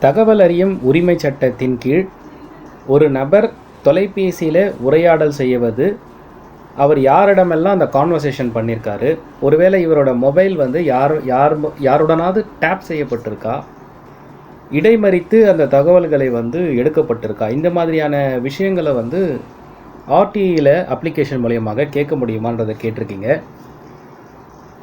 தகவல் அறியும் உரிமை சட்டத்தின் கீழ் ஒரு நபர் தொலைபேசியில் உரையாடல் செய்வது அவர் யாரிடமெல்லாம் அந்த கான்வர்சேஷன் பண்ணியிருக்காரு ஒருவேளை இவரோட மொபைல் வந்து யார் யார் யாருடனாவது டேப் செய்யப்பட்டிருக்கா இடைமறித்து அந்த தகவல்களை வந்து எடுக்கப்பட்டிருக்கா இந்த மாதிரியான விஷயங்களை வந்து ஆர்டிஇயில் அப்ளிகேஷன் மூலியமாக கேட்க முடியுமான்றதை கேட்டிருக்கீங்க.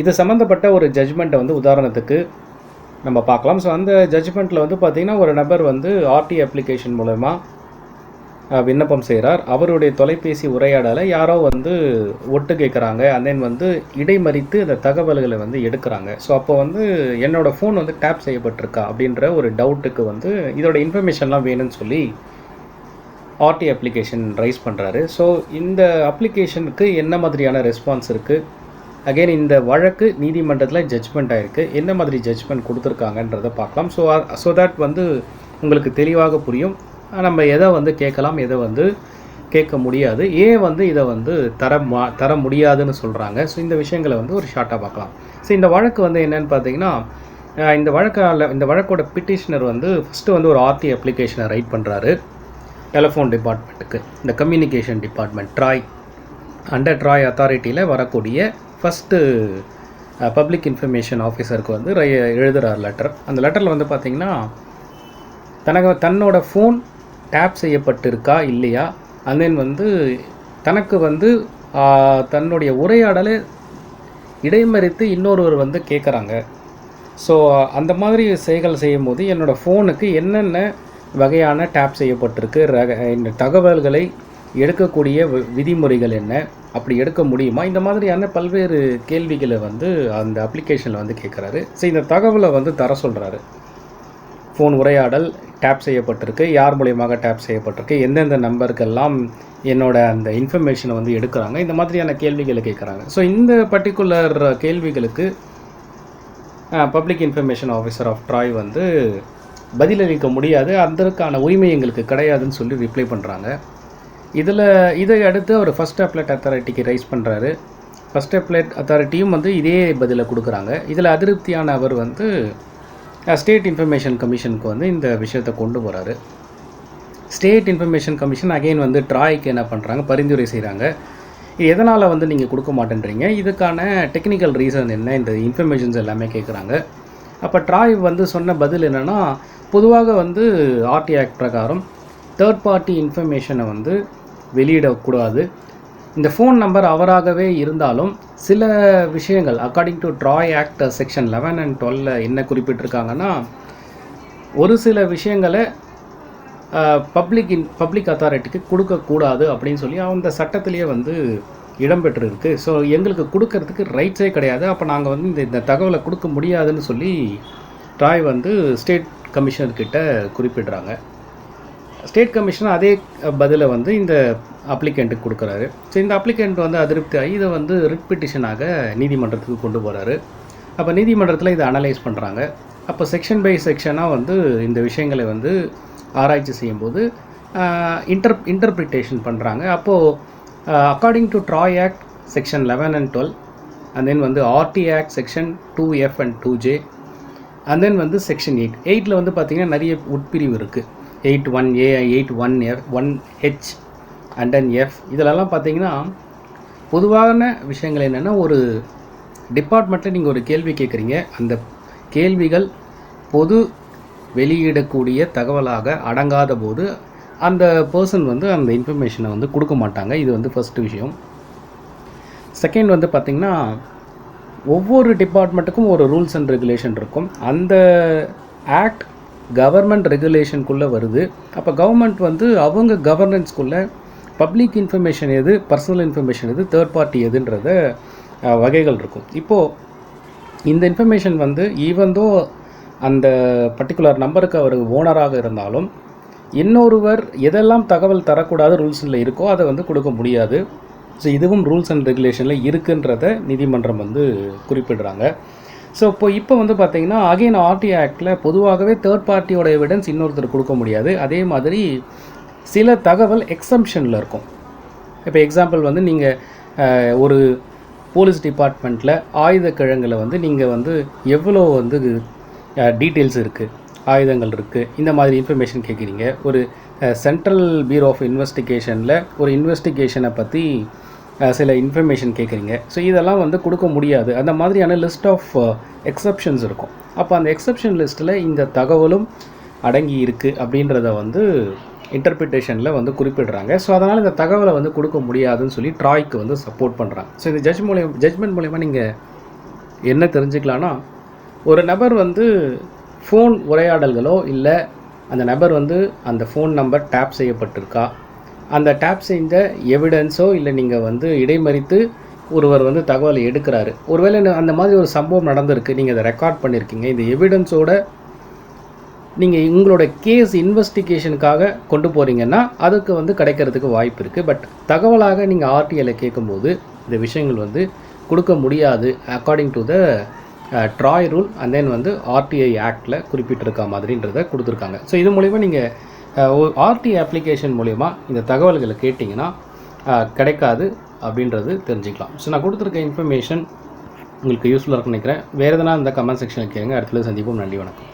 இது சம்மந்தப்பட்ட ஒரு ஜட்ஜ்மெண்ட்டை வந்து உதாரணத்துக்கு நம்ம பார்க்கலாம். ஸோ அந்த ஜட்ஜ்மெண்ட்டில் வந்து பார்த்திங்கன்னா ஒரு நபர் வந்து ஆர்டி அப்ளிகேஷன் மூலயமா விண்ணப்பம் செய்கிறார் அவருடைய தொலைபேசி உரையாடலை யாரோ வந்து ஒட்டு கேட்குறாங்க and தென் வந்து இடைமறித்து அந்த தகவல்களை வந்து எடுக்கிறாங்க. ஸோ அப்போ வந்து என்னோடய ஃபோன் வந்து டேப் செய்யப்பட்டிருக்கா அப்படின்ற ஒரு டவுட்டுக்கு வந்து இதோட இன்ஃபர்மேஷன்லாம் வேணும்னு சொல்லி ஆர்டி அப்ளிகேஷன் ரைஸ் பண்ணுறாரு ஸோ இந்த அப்ளிகேஷனுக்கு என்ன மாதிரியான ரெஸ்பான்ஸ் இருக்குது அகைன் இந்த வழக்கு நீதிமன்றத்தில் ஜட்ஜ்மெண்ட் ஆயிருக்கு. என்ன மாதிரி ஜட்ஜ்மெண்ட் கொடுத்துருக்காங்கன்றதை பார்க்கலாம். ஸோ ஸோ தட் வந்து உங்களுக்கு தெளிவாக புரியும். நம்ம எதை வந்து கேட்கலாம் எதை வந்து கேட்க முடியாது. ஏன் வந்து இதை வந்து தர மா தர முடியாதுன்னு சொல்கிறாங்க ஸோ இந்த விஷயங்களை வந்து ஒரு ஷார்ட்டாக பார்க்கலாம். ஸோ இந்த வழக்கு வந்து என்னென்னு பார்த்தீங்கன்னா இந்த வழக்கால் இந்த வழக்கோட பிட்டிஷனர் வந்து ஃபஸ்ட்டு வந்து ஒரு ஆர்டி அப்ளிகேஷனை ரைட் பண்ணுறாரு டெலிஃபோன் டிபார்ட்மெண்ட்டுக்கு இந்த communication department TRAI under TRAI அத்தாரிட்டியில் வரக்கூடிய ஃபஸ்ட்டு பப்ளிக் இன்ஃபர்மேஷன் ஆஃபீஸருக்கு வந்து ரை எழுதுகிறார் லெட்டர் அந்த லெட்டரில் வந்து பார்த்திங்கன்னா தனக்கு தன்னோட ஃபோன் டேப் செய்யப்பட்டிருக்கா இல்லையா? அண்ட் தென் வந்து தனக்கு வந்து தன்னுடைய உரையாடலை இடைமறித்து இன்னொருவர் வந்து கேட்குறாங்க ஸோ அந்த மாதிரி செய்கள் செய்யும்போது என்னோடய ஃபோனுக்கு என்னென்ன வகையான டேப் செய்யப்பட்டிருக்கு ரக இந்த தகவல்களை எடுக்கக்கூடிய வி- விதிமுறைகள் என்ன? அப்படி எடுக்க முடியுமா? இந்த மாதிரியான பல்வேறு கேள்விகளை வந்து அந்த அப்ளிகேஷனில் வந்து கேட்குறாரு ஸோ இந்த தகவலை வந்து தர சொல்கிறாரு ஃபோன் உரையாடல் டேப் செய்யப்பட்டிருக்கு. யார் மூலியமாக டேப் செய்யப்பட்டிருக்கு? எந்தெந்த நம்பருக்கெல்லாம் என்னோட அந்த இன்ஃபர்மேஷனை வந்து எடுக்கிறாங்க? இந்த மாதிரியான கேள்விகளை கேட்குறாங்க ஸோ இந்த பர்டிகுலர் கேள்விகளுக்கு public information officer of TRAI வந்து பதிலளிக்க முடியாது. அதற்கான உரிமை எங்களுக்கு கிடையாதுன்னு சொல்லி ரிப்ளை பண்ணுறாங்க இதில் இதை அடுத்து அவர் ஃபஸ்ட் அப்ளேட் அத்தாரிட்டிக்கு ரைஸ் பண்ணுறாரு ஃபஸ்ட் அப்ளேட் அத்தாரிட்டியும் வந்து இதே பதிலை கொடுக்குறாங்க. இதில் அதிருப்தியான அவர் வந்து ஸ்டேட் இன்ஃபர்மேஷன் கமிஷனுக்கு வந்து இந்த விஷயத்தை கொண்டு போகிறாரு ஸ்டேட் இன்ஃபர்மேஷன் கமிஷன் அகைன் வந்து ட்ராய்க்கு என்ன பண்ணுறாங்க பரிந்துரை செய்கிறாங்க இது எதனால் வந்து நீங்கள் கொடுக்க மாட்டேன்றீங்க? இதுக்கான டெக்னிக்கல் ரீசன் என்ன? இந்த இன்ஃபர்மேஷன்ஸ் எல்லாமே கேட்குறாங்க அப்போ ட்ராய் வந்து சொன்ன பதில் என்னென்னா பொதுவாக வந்து ஆர்டி ஆக்ட் பிரகாரம் தேர்ட் பார்ட்டி இன்ஃபர்மேஷனை வந்து வெளியிடக்கூடாது. இந்த ஃபோன் நம்பர் அவராகவே இருந்தாலும் சில விஷயங்கள் according to TRAI act section eleven and டுவெல்ல என்ன குறிப்பிட்டிருக்காங்கன்னா ஒரு சில விஷயங்களை பப்ளிக் இன் பப்ளிக் அத்தாரிட்டிக்கு கொடுக்கக்கூடாது அப்படின்னு சொல்லி அந்த சட்டத்திலேயே வந்து இடம்பெற்றிருக்கு. ஸோ எங்களுக்கு கொடுக்கறதுக்கு ரைட்ஸே கிடையாது. அப்போ நாங்கள் வந்து இந்த இந்த தகவலை கொடுக்க முடியாதுன்னு சொல்லி ட்ராய் வந்து ஸ்டேட் கமிஷனர்கிட்ட குறிப்பிடுறாங்க. ஸ்டேட் கமிஷன் அதே பதிலை வந்து இந்த அப்ளிகண்ட்டுக்கு கொடுக்குறாரு. ஸோ இந்த அப்ளிகண்ட் வந்து அதிருப்தி ஆகி இதை வந்து ரிட் பிட்டிஷனாக நீதிமன்றத்துக்கு கொண்டு போகிறாரு அப்போ நீதிமன்றத்தில் இதை அனலைஸ் பண்ணுறாங்க அப்போ செக்ஷன் பை செக்ஷனாக வந்து இந்த விஷயங்களை வந்து ஆராய்ச்சி செய்யும்போது இன்டர் இன்டர்பிரிட்டேஷன் பண்ணுறாங்க அப்போது according to TRAI act section eleven and twelve and then வந்து RTI act section two F and two J and then வந்து செக்ஷன் எயிட் எயிட்டில் வந்து பார்த்திங்கன்னா நிறைய உட்பிரிவு இருக்குது eight one A eight one F one H and and F இதிலெல்லாம் பார்த்தீங்கன்னா பொதுவான விஷயங்கள் என்னென்னா ஒரு டிபார்ட்மெண்ட்டில் நீங்கள் ஒரு கேள்வி கேட்குறீங்க. அந்த கேள்விகள் பொது வெளியிடக்கூடிய தகவலாக அடங்காத போது அந்த பர்சன் வந்து அந்த இன்ஃபர்மேஷனை வந்து கொடுக்க மாட்டாங்க. இது வந்து ஃபஸ்ட்டு விஷயம். செகண்ட் வந்து பார்த்திங்கன்னா ஒவ்வொரு டிபார்ட்மெண்ட்டுக்கும் ஒரு ரூல்ஸ் அண்ட் ரெகுலேஷன் இருக்கும். அந்த ஆக்ட் கவர்மெண்ட் ரெகுலேஷனுக்குள்ளே வருது. அப்போ கவர்மெண்ட் வந்து அவங்க கவர்னன்ஸ்குள்ளே பப்ளிக் இன்ஃபர்மேஷன் எது பர்சனல் இன்ஃபர்மேஷன் எது தேர்ட் பார்ட்டி எதுன்றத வகைகள் இருக்கும். இப்போது இந்த இன்ஃபர்மேஷன் வந்து ஈவந்தோ அந்த பர்டிகுலர் நம்பருக்கு அவர் ஓனராக இருந்தாலும் இன்னொருவர் எதெல்லாம் தகவல் தரக்கூடாத ரூல்ஸில் இருக்கோ அதை வந்து கொடுக்க முடியாது. ஸோ இதுவும் ரூல்ஸ் அண்ட் ரெகுலேஷனில் இருக்குன்றத நீதிமன்றம் வந்து குறிப்பிடுறாங்க. ஸோ இப்போ இப்போ வந்து பார்த்தீங்கன்னா அகைன் ஆர்டி ஆக்டில் பொதுவாகவே தேர்ட் பார்ட்டியோட எவிடன்ஸ் இன்னொருத்தர் கொடுக்க முடியாது. அதே மாதிரி சில தகவல் எக்ஸம்ஷனில் இருக்கும். இப்போ எக்ஸாம்பிள் வந்து நீங்கள் ஒரு போலீஸ் டிபார்ட்மெண்ட்டில் ஆயுத கிழங்கில் வந்து நீங்கள் வந்து எவ்வளோ வந்து டீட்டெயில்ஸ் இருக்குது ஆயுதங்கள் இருக்குது இந்த மாதிரி இன்ஃபர்மேஷன் கேட்குறீங்க ஒரு சென்ட்ரல் பியூரோ ஆஃப் இன்வெஸ்டிகேஷனில் ஒரு இன்வெஸ்டிகேஷனை பற்றி சில இன்ஃபர்மேஷன் கேட்குறீங்க ஸோ இதெல்லாம் வந்து கொடுக்க முடியாது. அந்த மாதிரியான லிஸ்ட் ஆஃப் எக்ஸப்ஷன்ஸ் இருக்கும். அப்போ அந்த எக்ஸப்ஷன் லிஸ்ட்டில் இந்த தகவலும் அடங்கி இருக்குது அப்படின்றத வந்து இன்டர்பிரிட்டேஷனில் வந்து குறிப்பிடுறாங்க. ஸோ அதனால் இந்த தகவலை வந்து கொடுக்க முடியாதுன்னு சொல்லி ட்ராய்க்கு வந்து சப்போர்ட் பண்ணுறாங்க ஸோ இந்த ஜட்ஜ் மூலியம் ஜட்ஜ்மெண்ட் மூலயமா நீங்கள் என்ன தெரிஞ்சுக்கலான்னா ஒரு நபர் வந்து ஃபோன் உரையாடல்களோ இல்லை அந்த நபர் வந்து அந்த ஃபோன் நம்பர் டேப் செய்யப்பட்டிருக்கா? அந்த டேப் செய்த எவிடன்ஸோ இல்லை நீங்கள் வந்து இடைமறித்து ஒருவர் வந்து தகவலை எடுக்கிறாரு. ஒருவேளை அந்த மாதிரி ஒரு சம்பவம் நடந்திருக்கு நீங்கள் அதை ரெக்கார்ட் பண்ணியிருக்கீங்க இந்த எவிடன்ஸோட நீங்கள் உங்களோட கேஸ் இன்வெஸ்டிகேஷனுக்காக கொண்டு போகிறீங்கன்னா அதுக்கு வந்து கிடைக்கிறதுக்கு வாய்ப்பு இருக்குது பட் தகவலாக நீங்கள் ஆர்டிஐயில் கேட்கும்போது இந்த விஷயங்கள் வந்து கொடுக்க முடியாது according to the TRAI rule and then வந்து ஆர்டிஐ ஆக்டில் குறிப்பிட்டிருக்க மாதிரின்றத கொடுத்துருக்காங்க. ஸோ இது மூலிமா நீங்கள் ஆர்டி அப்ளிகேஷன் மூலிமா இந்த தகவல்களை கேட்டிங்கன்னா கிடைக்காது அப்படின்றது தெரிஞ்சுக்கலாம். ஸோ நான் கொடுத்துருக்க இன்ஃபர்மேஷன் உங்களுக்கு யூஸ்ஃபுல்லாக இருக்குன்னு நினைக்கிறேன். வேறு எதனா இந்த கமெண்ட் செக்ஷனில் கேளுங்க. அடுத்த சந்திப்போம். நன்றி வணக்கம்.